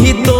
hijito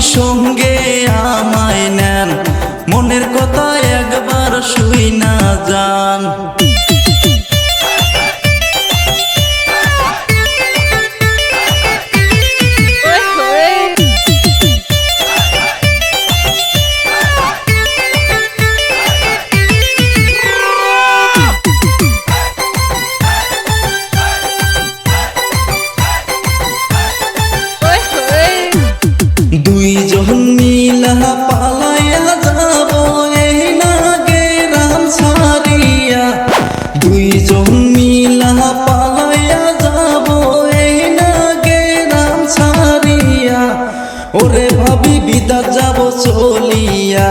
সঙ্গে ওরে ভাবি বিদা যাব চলিয়া।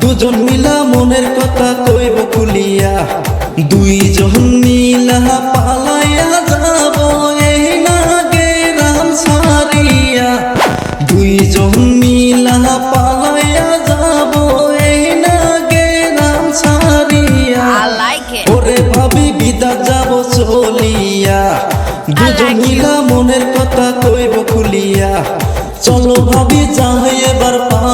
দুজন মিলা মনের কথা কইব খুলিয়া। দুইজন মিলা পালাইয়া যাব এই নাগে রাম সারিয়া। দুইজন মিলা পালাইয়া যাব এই নাগে রাম সারিয়া। ওরে ভাবি বিদা যাব চলিয়া। দুজন মিলা মনের কথা কইব কুলিয়া চলো ভাবি যাই এবার পা